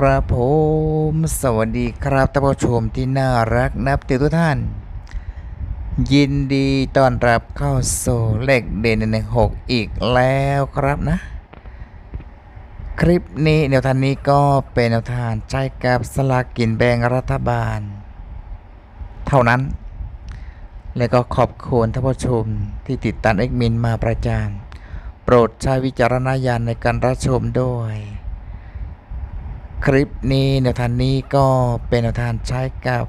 ครับผม สวัสดีครับท่านผู้ชมที่น่ารักนับถือทุกท่าน ยินดีต้อนรับเข้าสู่เลขเด่นในหกอีกแล้วครับนะ คลิปนี้แนวทางนี้ก็เป็นแนวทางใช้กับสลากกินแบ่งรัฐบาล เท่านั้น และก็ขอบคุณท่านผู้ชมที่ติดตามเอ็กมินมาประจานโปรดใช้วิจารณญาณในการรับชมด้วย คลิปนี้แนวทางนี้ก็เป็นแนวทางใช้กับ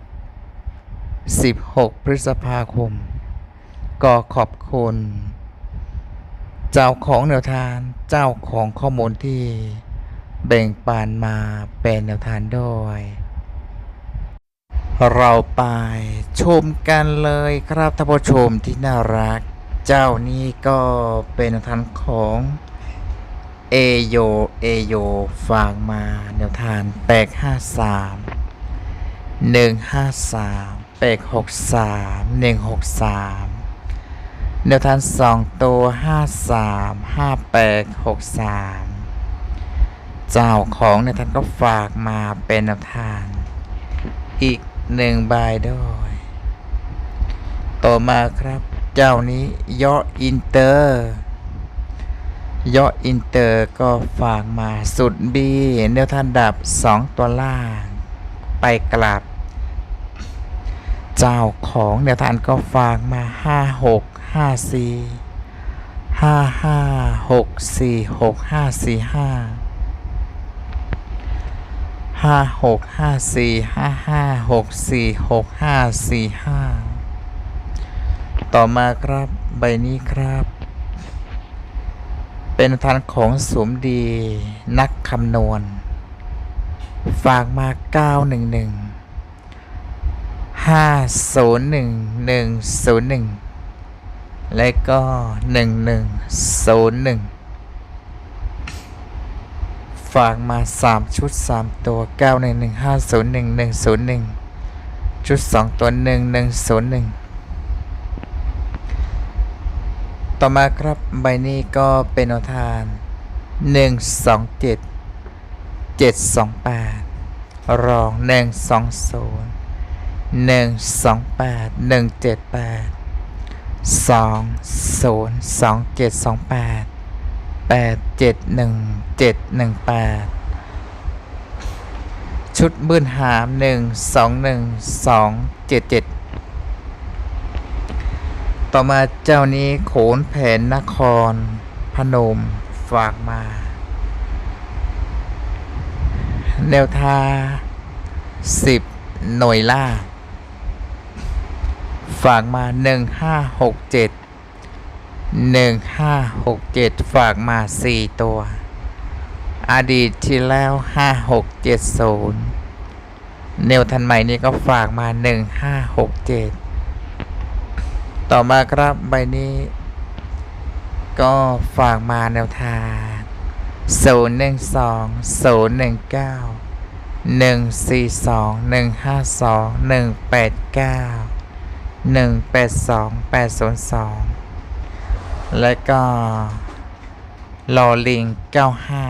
16 พฤษภาคม ก็ขอบคุณ เจ้าของแนวทางเจ้าของข้อมูลที่แบ่งปันมาเป็นแนวทางด้วย เราไปชมกันเลยครับท่านผู้ชมที่น่ารัก เจ้านี้ก็เป็นแนวทางของ เอโย เอโย ฝากมาแนวทางแปลกห้าสามหนึ่งห้าสามแปลกหกสามหนึ่งหกสามแนวทางสองตัวห้าสามห้าแปดหกสามเจ้าของแนวทางก็ฝากมาเป็นแนวทางอีกหนึ่งใบด้วยต่อมาครับ เจ้านี้ยออินเตอร์ ยออินเตอร์ก็ฝากมาสุดบีเนวทันดับ 2 ตัวล่าง ไปกลับ เจ้าของเนวทันก็ฝากมา 5 6 5 4 5 5 6 4 6 5 4 5ห้าหกห้าสี่ห้าห้าหกสี่หกห้าสี่ห้าต่อมาครับใบนี้ครับ เป็นทานของสมดีนักคำนวณ ฝากมา 911 501 101 และก็ 1101 ฝากมา 3 ชุด 3 ตัว 911 501 101 ชุด 2 ตัว 1101 ต่อมาครับใบนี้ก็เป็นอุทาน 127 728 รอง 120 128 178 202728 871718 ชุดบื้นหาม 1212777 ต่อมาเจ้านี้โขนแผนนคร พนมฝากมา แนวทาสิบหน่วยล่า ฝากมาหนึ่งห้าหกเจ็ดหนึ่งห้าหกเจ็ดฝากมาสี่ตัว อดีตที่แล้วห้าหกเจ็ดศูนย์แนวทันใหม่นี้ก็ฝากมาหนึ่งห้าหกเจ็ด ต่อมาครับใบนี้ ก็ฝากมาแนวทางศูนย์หนึ่งสองศูนย์หนึ่งเก้าหนึ่งสี่สองหนึ่งห้าสองหนึ่งแปดเก้าหนึ่งแปดสองแปดศูนย์สองและก็ลอลิงเก้าห้า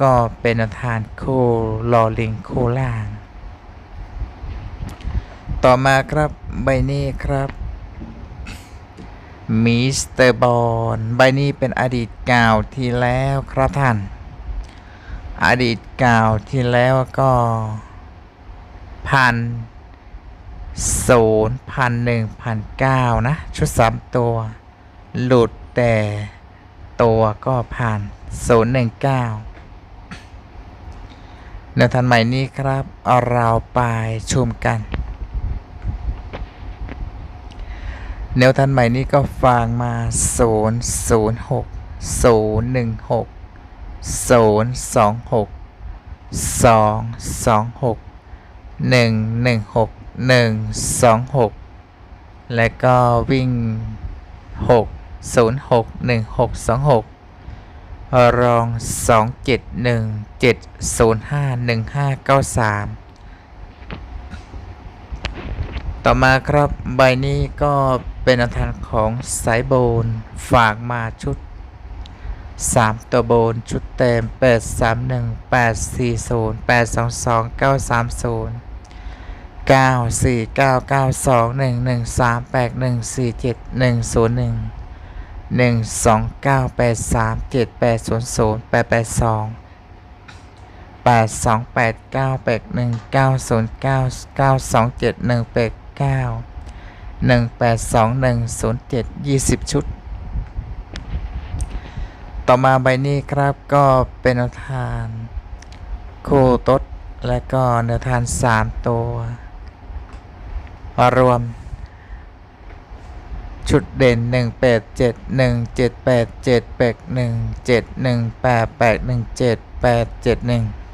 ก็เป็นแนทางคู่ลอลิงคู่ล่าง ต่อมาครับใบนี้ครับ มิสเตอร์บอลใบนี้เป็นอดีตเก่าที่แล้วครับท่าน อดีตเก่าที่แล้วก็พันศูนย์พันหนึ่งพันเก้านะ ชุดสามตัว หลุดแต่ตัวก็ผ่านศูนย์หนึ่งเก้าแนวทันใหม่นี้ครับเอาเราไปชมกัน แนวทันใหม่นี้ก็ฟังมา 0 0 6 0 1 6 0 2 6 2 2 6 1 1 6 1 2 6 และก็วิ่ง 6 0 6 1 6 2 6 รอง 2 7 1 7 0 5 1 5 9 3 ต่อมาครับใบนี้ก็เป็นแนทางของสายโบนฝากมาชุดสามตัวโบนชุดเต็มแปดสามหนึ่งแปดสี่ศูนย์แปดส 1821 07 20 ชุด ต่อมาใบนี้ครับก็เป็นแนวทานคู่ตดและก็เนื้อทาน 3 ตัว รวม ชุดเด่น 187 178 781 718 817 871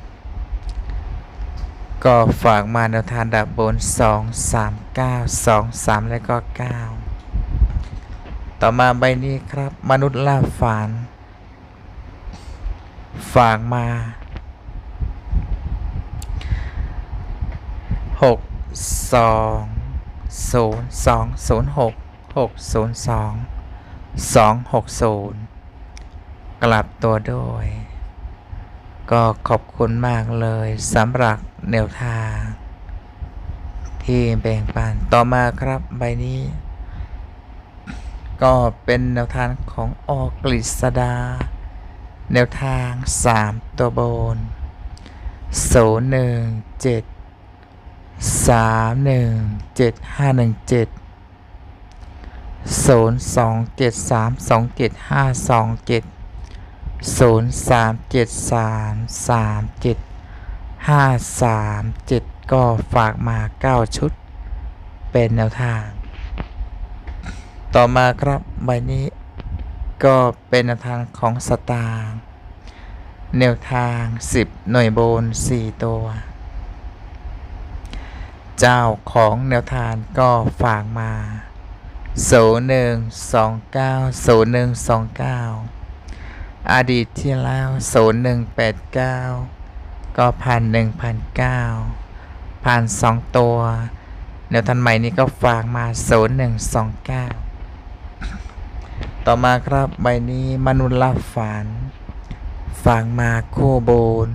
ก็ฝากมาแนวทานดับบนสองสามเก้าสองสามและก็เก้าต่อมาใบนี้ครับ มนุษย์ล่าฝัน ฝากมาหกสองศูนย์สองศูนย์หกหกศูนย์สองสองหกศูนย์กลับตัวด้วย ก็ขอบคุณมากเลยสำหรับ แนวทาง ที่แบ่งปันต่อมาครับใบนี้ ก็เป็นแนวทางของออกฤษดา แนวทาง 3 ตัวโบนศูนย์หนึ่งเจ็ดสามหนึ่งเจ็ดห้าหนึ่งเจ็ดศูนย์สองเจ็ดสามสองเจ็ดห้าสองเจ็ดศูนย์สามเจ็ดสามสามเจ็ด 7 ก็ฝากมา 9 ชุด เป็นแนวทาง ต่อมาครับใบนี้ก็เป็นแนวทางของสตางค์แนวทาง 10 หน่วยโบน 4 ตัว เจ้าของแนวทางก็ฝากมา 0129 0129 อดีตที่แล้ว 0189 ก็พันหนึ่งพันเก้าพันสองตัวแนวทันใหม่นี้ก็ฝากมา0129ต่อมาครับใบนี้มนุษย์ลับฝัน ฝากมาคู่โบน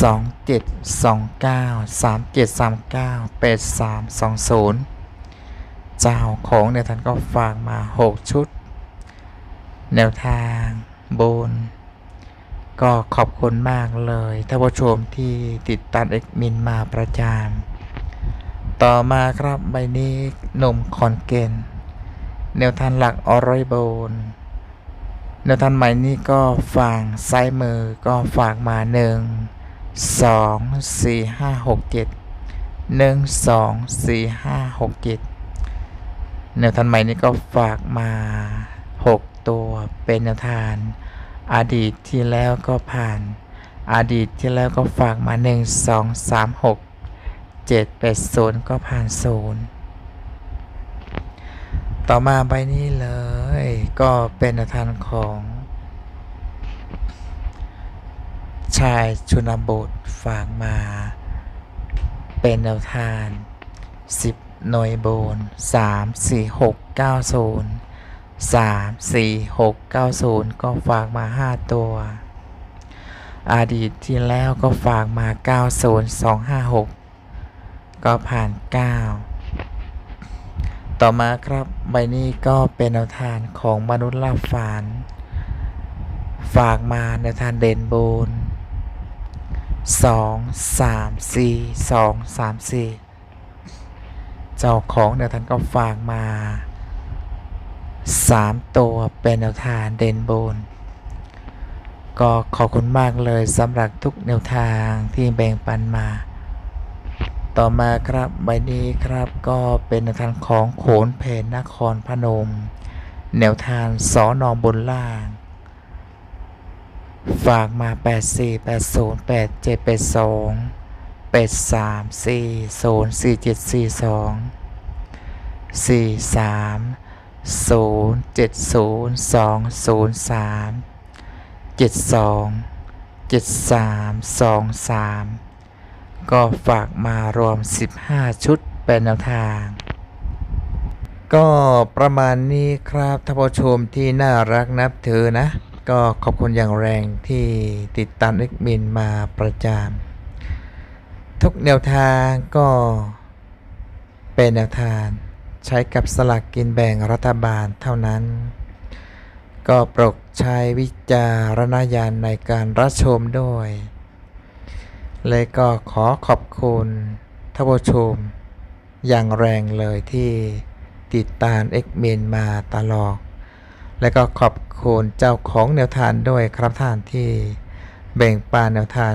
สองเจ็ดสองเก้าสามเจ็ดสามเก้าแปดสามสองศูนย์เจ้าของแนวทางก็ฝากมาหกชุด แนวทางโบน ก็ขอบคุณมากเลยท่านผู้ชมที่ติดตามเอกมินมาประจานต่อมาครับใบนี้หนุ่มคอนเกนแนวทางหลักออร b โบนแนวทางใหม่นี้ก็ฝั่งซ้ายมือก็ฝากมา1 2 4 5 6 7 1 2 4 5 6 7แนวทางใหม่นี้ก็ฝากมา6ตัวเป็นแนวทาง อดีตที่แล้วก็ผ่าน อดีตที่แล้วก็ฝากมา 1 2 3 6 7 8 0 ก็ผ่านศูนย์ต่อมาใบนี้เลยก็เป็นแนวทางของ ชายชุนบทฝากมา เป็นแนวทาง10 หน่วยโบน 3 4 6 9 0 3 4 6 9 0 ก็ฝากมา 5 ตัว อดีตที่แล้วก็ฝากมา 90 2 5 6 ก็ผ่าน 9 ต่อมาครับใบนี้ก็เป็นแนวทางของมนุษย์ลาฝานฝากมาแนวทางเด่นโบนสองสามสี่สองสามสี่เจ้าของแนวทางก็ฝากมา สามตัวเป็นแนวทางเด่นบน ก็ขอบคุณมากเลยสำหรับทุกแนวทางที่แบ่งปันมา ต่อมาครับใบนี้ครับก็เป็นแนวทางของโขนเพนนครพนม แนวทางสอนอบนล่าง ฝากมา 84 80 87 82 83 40 47 42 43 0 70 203 72 73 23 ก็ฝากมารวม 15 ชุดเป็นแนวทาง ก็ประมาณนี้ครับท่านผู้ชมที่น่ารักนับถือนะ ก็ขอบคุณอย่างแรงที่ติดตามเอ็กมินมาประจานทุกแนวทางก็เป็นแนวทาง ใช้กับสลากกินแบ่งรัฐบาลเท่านั้น ก็โปรดใช้วิจารณญาณในการรับชมด้วย เลยก็ขอขอบคุณท่านผู้ชม อย่างแรงเลยที่ติดตามเอ็กเมนมาตลอด และก็ขอบคุณเจ้าของแนวทานด้วยครับท่านที่แบ่งปันแนวทาน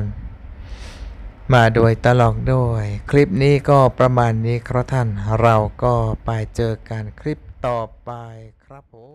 มาโดยตลอดด้วย คลิปนี้ก็ประมาณนี้ครับท่านเราก็ไปเจอกันคลิปต่อไปครับผม